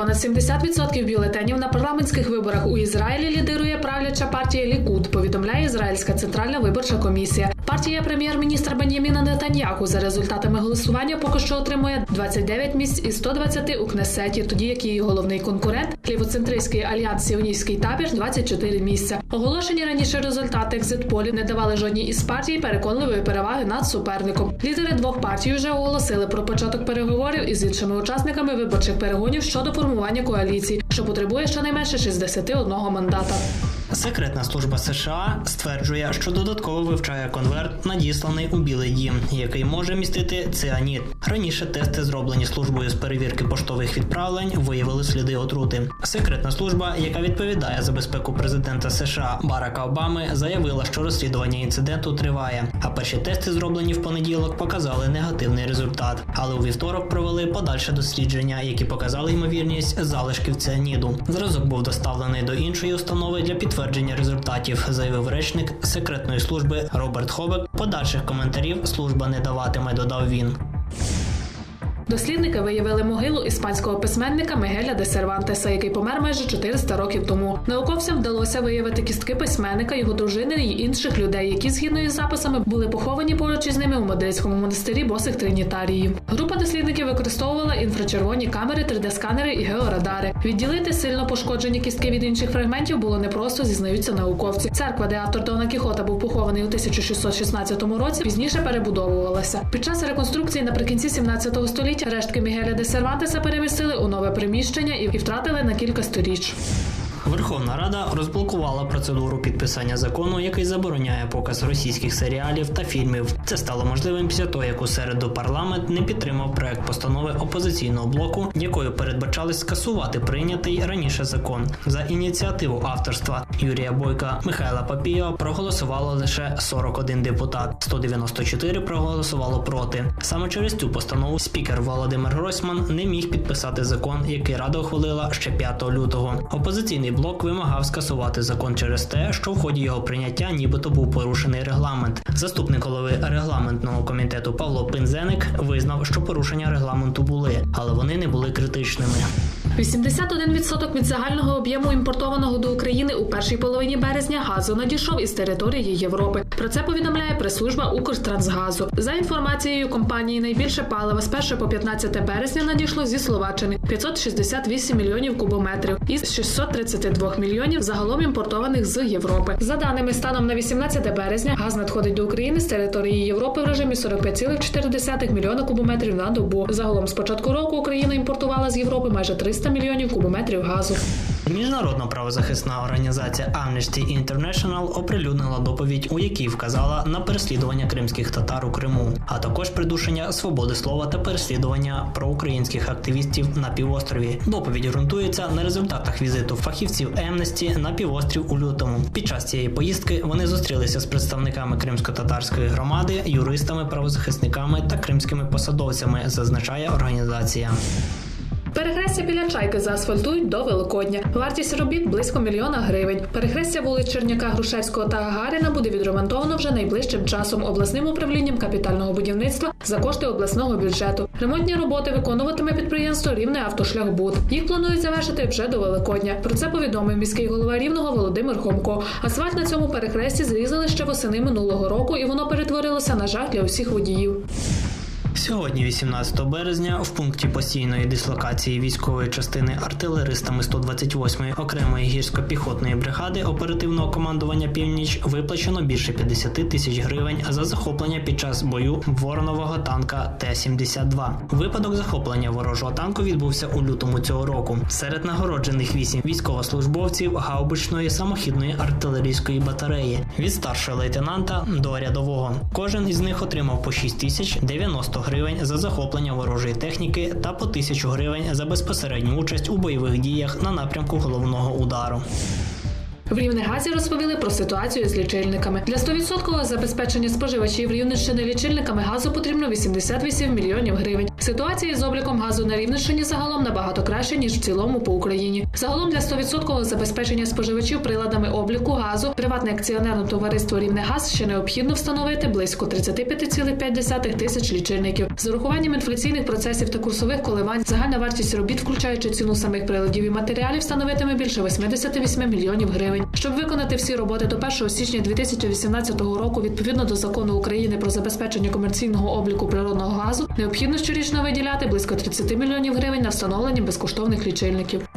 понад 70% бюлетенів на парламентських виборах у Ізраїлі лідирує правляча партія Лікут. Повідомляє Ізраїльська центральна виборча комісія. Партія прем'єр-міністра Бен'яміна Нетаньяху за результатами голосування поки що отримує 29 місць із 120 у Кнесеті, тоді як її головний конкурент лівоцентристський альянс Сіонійський табір 24 місця. Оголошені раніше результати екзитполів не давали жодній із партій переконливої переваги над суперником. Лідери двох партій вже оголосили про початок переговорів із іншими учасниками виборчих перегонів щодо формування коаліції, що потребує щонайменше 61 мандата. Секретна служба США стверджує, що додатково вивчає конверт, надісланий у Білий Дім, який може містити цианіт. Раніше тести, зроблені службою з перевірки поштових відправлень, виявили сліди отрути. Секретна служба, яка відповідає за безпеку президента США Барака Обами, заявила, що розслідування інциденту триває. А перші тести, зроблені в понеділок, показали негативний результат. Але у вівторок провели подальше дослідження, які показали ймовірність залишків цианіду. Зразок був доставлений до іншої установи для підтвердження результатів, заявив речник секретної служби Роберт Хобек. Подальших коментарів служба не даватиме, додав він. Дослідники виявили могилу іспанського письменника Мигеля де Сервантеса, який помер майже 400 років тому. Науковцям вдалося виявити кістки письменника, його дружини і інших людей, які згідно із записами були поховані поруч із ними у мадридському монастирі босих тринітаріїв. Група дослідників використовувала інфрачервоні камери, 3D-сканери і георадари. Відділити сильно пошкоджені кістки від інших фрагментів було непросто, зізнаються науковці. Церква, де автор Дона Кіхота був похований у 1616 році, пізніше перебудовувалася. Під час реконструкції наприкінці 17 століття рештки Мігеля де Сервантеса перемістили у нове приміщення і втратили на кілька сторіч. Верховна Рада розблокувала процедуру підписання закону, який забороняє показ російських серіалів та фільмів. Це стало можливим після того, як у середу парламент не підтримав проект постанови опозиційного блоку, якою передбачалось скасувати прийнятий раніше закон. За ініціативу авторства Юрія Бойка Михайла Папієва проголосувало лише 41 депутат, 194 проголосувало проти. Саме через цю постанову спікер Володимир Гройсман не міг підписати закон, який рада ухвалила ще 5 лютого. Опозиційний блок вимагав скасувати закон через те, що в ході його прийняття нібито був порушений регламент. Заступник голови регламентного комітету Павло Пинзеник визнав, що порушення регламенту були, але вони не були критичними. 81% від загального об'єму імпортованого до України у першій половині березня газу надійшов із території Європи. Про це повідомляє прес-служба Укртрансгазу. За інформацією компанії, найбільше палива з 1 по 15 березня надійшло зі Словаччини 568 мільйонів кубометрів із 632 мільйонів загалом імпортованих з Європи. За даними станом на 18 березня, газ надходить до України з території Європи в режимі 45,4 мільйона кубометрів на добу. Загалом з початку року Україна імпортувала з Європи майже 300 мільйонів кубометрів газу. Міжнародна правозахисна організація Amnesty International оприлюднила доповідь, у якій вказала на переслідування кримських татар у Криму, а також придушення свободи слова та переслідування проукраїнських активістів на півострові. Доповідь ґрунтується на результатах візиту фахівців Amnesty на півострів у лютому. Під час цієї поїздки вони зустрілися з представниками кримсько-татарської громади, юристами, правозахисниками та кримськими посадовцями, зазначає організація. Перехрестя біля чайки заасфальтують до Великодня. Вартість робіт близько мільйона гривень. Перехрестя вулиць Черняка, Грушевського та Гагаріна буде відремонтовано вже найближчим часом обласним управлінням капітального будівництва за кошти обласного бюджету. Ремонтні роботи виконуватиме підприємство Рівне автошляхбуд. Їх планують завершити вже до Великодня. Про це повідомив міський голова рівного Володимир Хомко. Асфальт на цьому перехресті зрізали ще восени минулого року, і воно перетворилося на жах для усіх водіїв. Сьогодні, 18 березня, в пункті постійної дислокації військової частини артилеристами 128-ї окремої гірсько-піхотної бригади оперативного командування Північ виплачено більше 50 тисяч гривень за захоплення під час бою воронового танка Т-72. Випадок захоплення ворожого танку відбувся у лютому цього року. Серед нагороджених вісім військовослужбовців гаубичної самохідної артилерійської батареї від старшого лейтенанта до рядового. Кожен із них отримав по 6 тисяч 90 гривень за захоплення ворожої техніки та по 1000 гривень за безпосередню участь у бойових діях на напрямку головного удару. В Рівнегазі розповіли про ситуацію з лічильниками. Для 100% забезпечення споживачів Рівненщини лічильниками газу потрібно 88 мільйонів гривень. Ситуація з обліком газу на Рівненщині загалом набагато краще ніж в цілому по Україні. Загалом для 100% забезпечення споживачів приладами обліку газу приватне акціонерне товариство Рівнегаз ще необхідно встановити близько 35,5 тисяч лічильників. З урахуванням інфляційних процесів та курсових коливань загальна вартість робіт, включаючи ціну самих приладів і матеріалів, становитиме більше 88 мільйонів гривень. Щоб виконати всі роботи до 1 січня 2018 року, відповідно до закону України про забезпечення комерційного обліку природного газу, необхідно щорічно виділяти близько 30 мільйонів гривень на встановлення безкоштовних лічильників.